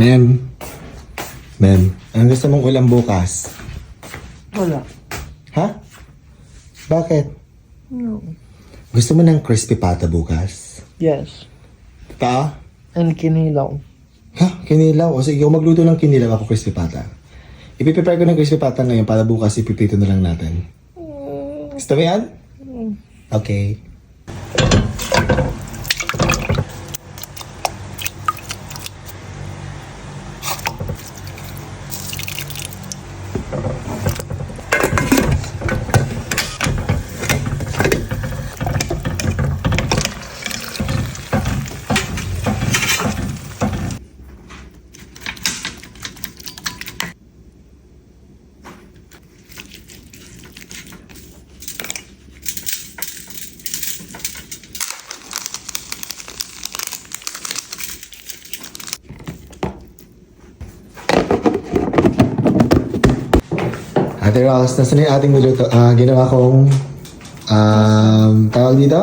Ma'am. Ma'am, ang gusto mong ulam bukas? Wala. Ha? Bakit? No. Gusto mo ng crispy pata bukas? Yes. Ta? And kinilaw. Ha? Kinilaw? O sige, magluto ng kinilaw ako crispy pata. Ipiprepare ko ng crispy pata ngayon para bukas ipiprito na lang natin. Gusto mo yan? Okay. Ate Ross, nasa na yung ating niluto? Ah, ginawa kong, um, tawag dito?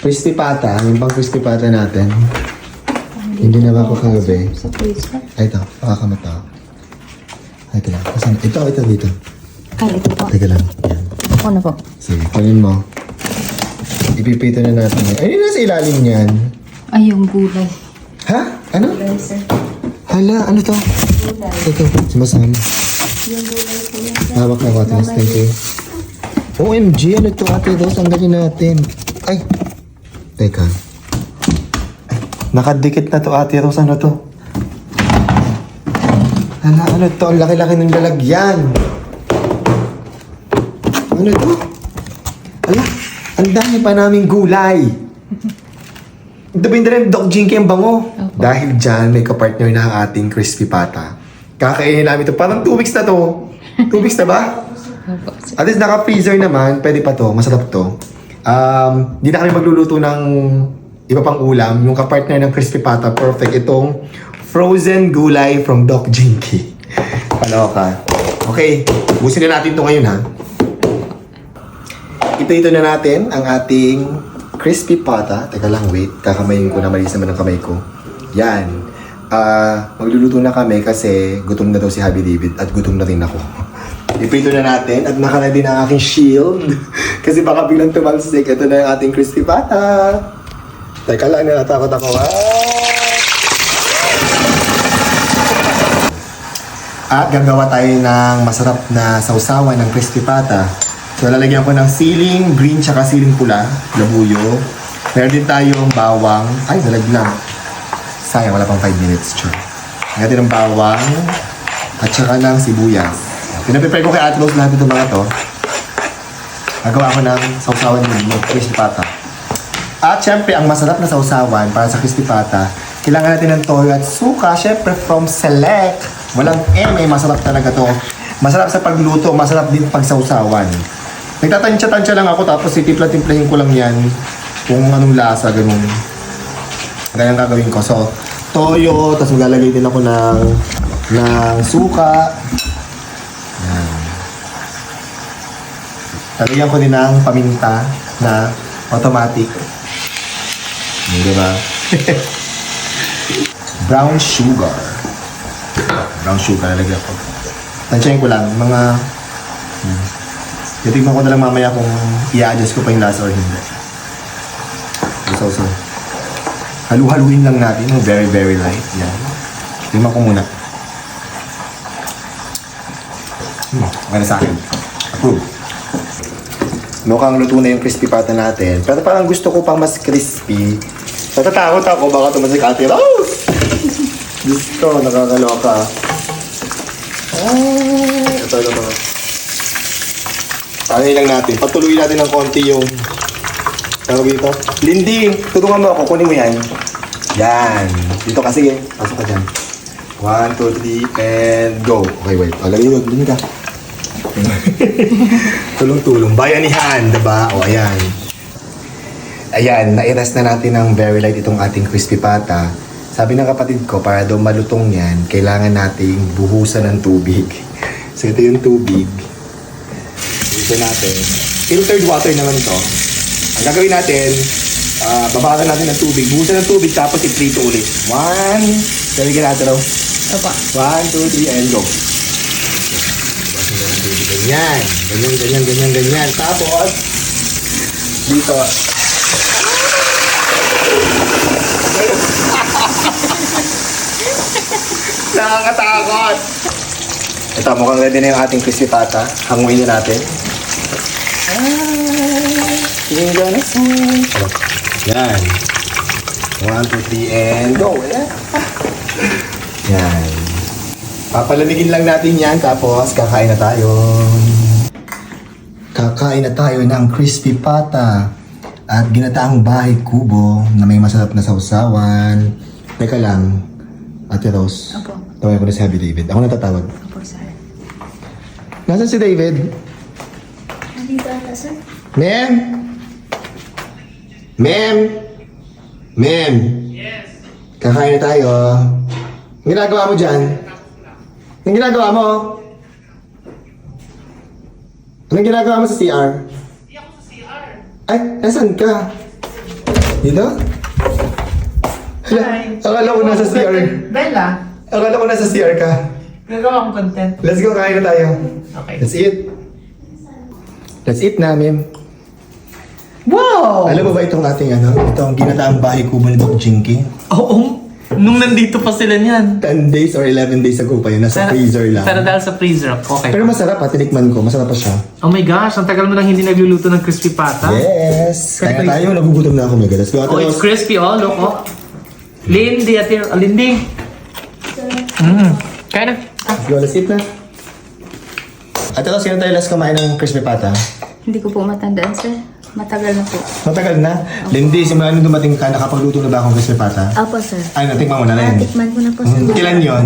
Crispy pata. Yung pang crispy pata natin. Yung ginawa ko kagabi. Sa freezer. Ay, ito. Pakakamata. Ay, ito lang. Asan? Ito, ito, dito. Ay, ito po. Teka lang. Yan. Ako na po. Sige, kunin mo. Ipipito na natin yan. Ay, nasa ilalim niyan. Ay, yung gulay. Ha? Ano? Gulay, sir. Hala, ano to? Ito, sumasama. Yung gulay po yan. Hawak na ko, Ate Rose. Thank you. OMG, ano to, Ate Rose? Ang galing natin. Ay! Teka. Ay, nakadikit na to, Ate Rose. Ano to? Hala, ano to? Ang laki-laki ng lalagyan. Ano to? Hala, ang dami pa naming gulay. Ito ba yung rin, Doc Jinky ang bango? Dahil dyan, may kapartner na ang ating crispy pata. Kakainin namin ito. Parang 2 weeks na to. 2 weeks na ba? At least naka-freezer naman, pwede pa to, masarap to. Um, di na kami magluluto ng iba pang ulam. Yung kapartner ng crispy pata, perfect. Itong frozen gulay from Doc Jinky. Paloka. Okay, busin na natin to ngayon ha. Ito-ito na natin ang ating crispy pata. Teka lang, wait. Kakamayin ko na malis naman ang kamay ko. Yan. Ah, magluluto na kami kasi gutom na daw si Happy David at gutom na rin ako. Iprito na natin at naka na ang aking shield. kasi baka biglang tumalsik. Ito na yung ating crispy pata. Teka lang, natatakot ako. Ah! At gagawa tayo ng masarap na sausawan ng crispy pata. So lalagyan ko ng siling green tsaka siling pula, labuyo. Meron din tayong bawang. Ay, nalaglag. Sayang, wala pang 5 minutes. Sure. Lagyan din ng bawang at tsaka ng sibuyas. Pinaprepare ko kay Ate Rose lahat itong mga to. Gagawa ko ng sausawan ng crispy pata. At syempre, ang masarap na sausawan para sa crispy pata, kailangan natin ng toyo at suka. Syempre, from Select. Walang M, eh, masarap talaga to. Masarap sa pagluto, masarap din pag sausawan. Nagtatansya-tansya lang ako, tapos titimpla-timplahin ko lang yan kung anong lasa, ganun. Ganyan gagawin ko. So, toyo, tapos maglalagay din ako ng, ng suka. Yan. Lalagyan ko din ng paminta na automatic. Hindi di ba? Brown sugar. Brown sugar lalagyan ko. Tansyahin ko lang, mga... Hmm. Titignan ko na lang mamaya kung i-adjust ko pa yung lasa or hindi. So, so. Halu-haluin lang natin yung very, very light. Yan. Tingnan ko muna. Hmm, maganda sa akin. Approve. Mukhang luto na yung crispy pata natin. Pero parang gusto ko pang mas crispy. Natatakot ako, baka tumasik ate Rose! Diyos ko, nakakaloka. Ay, ito na mga. Ano lang natin, patuloy natin ng konti yung tawag dito. Lindy, tulungan mo ako, kunin mo yan. Yan. Dito ka, sige. Pasok ka dyan. One, two, three, and go. Okay, wait. O, lagay mo, lagay ka. Tulong-tulong. Bayanihan, diba? O, ayan. Ayan, nairas na natin ng very light itong ating crispy pata. Sabi ng kapatid ko, para daw malutong yan, kailangan nating buhusan ng tubig. So, ito yung tubig. Buhusan natin. Filtered water naman to. Ang gagawin natin, ah babakan natin ng tubig. Buhusan ng tubig, tapos iprito ulit. One, Lalagyan natin raw. Opo. One, two, three, and go. Ganyan. Ganyan, ganyan, ganyan, ganyan. Tapos, dito. Nakakatakot. Ito, mukhang ready na yung ating crispy pata. Hanguin na natin. Tingin na Yan. One, two, three, and go. Yan. Yan. Papalamigin lang natin yan, tapos kakain na tayo. Kakain na tayo ng crispy pata at ginataang bahay kubo na may masarap na sausawan. Teka lang, Ate Rose. Opo. Tawagin ko na si Happy David. Ako natatawag. Opo, sir. Nasaan si David? Nandito ata, sir. Ma'am? Ma'am? Ma'am? Yes? Kakain na tayo. Ang ginagawa mo dyan? Anong ginagawa mo? Anong ginagawa mo sa CR? Hindi ako sa CR. Ay, nasan ka? Dito? Hala, akala ko nasa CR. Bella, Akala ko nasa CR ka. gagawa akong content. Let's go, kain na tayo. Okay. Let's eat. Let's eat na, ma'am. Wow! Alam mo ba itong ating ano? Itong ginataang bahay kubo ni Doc Jinky? Oo, nung nandito pa sila niyan. 10 days or 11 days ago pa yun. Nasa freezer lang. Pero dahil sa freezer, okay. Pero masarap ha, tinikman ko. Masarap pa siya. oh my gosh, ang tagal mo nang hindi nagluluto ng crispy pata. Yes! Kaya tayo, nagugutom na ako. God. Let's go. Ate Oh, it's Rose. crispy. Oh, look, oh. Lindy, ate, oh, Lindy. Mm. Kaya na. Let's go, let's eat na. Ate Rose, sino tayo last kumain ng crispy pata? Hindi ko po matandaan, sir. Matagal na po. Matagal na. Lindy, simula nung dumating ka, nakapagluto na ba akong crispy pata? Opo, sir. Ay, natikman mo na Ah, rin. tikman ko na po, sir. Hmm, Kailan yon?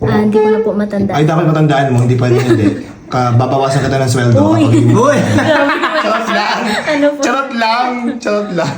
Ah, hindi ko na po matanda. Ay, dapat matandaan mo. Hindi pwede hindi. Ka, babawasan kita ng sweldo. Uy. Uy! Charot lang! Ano po? Charot lang! Charot lang!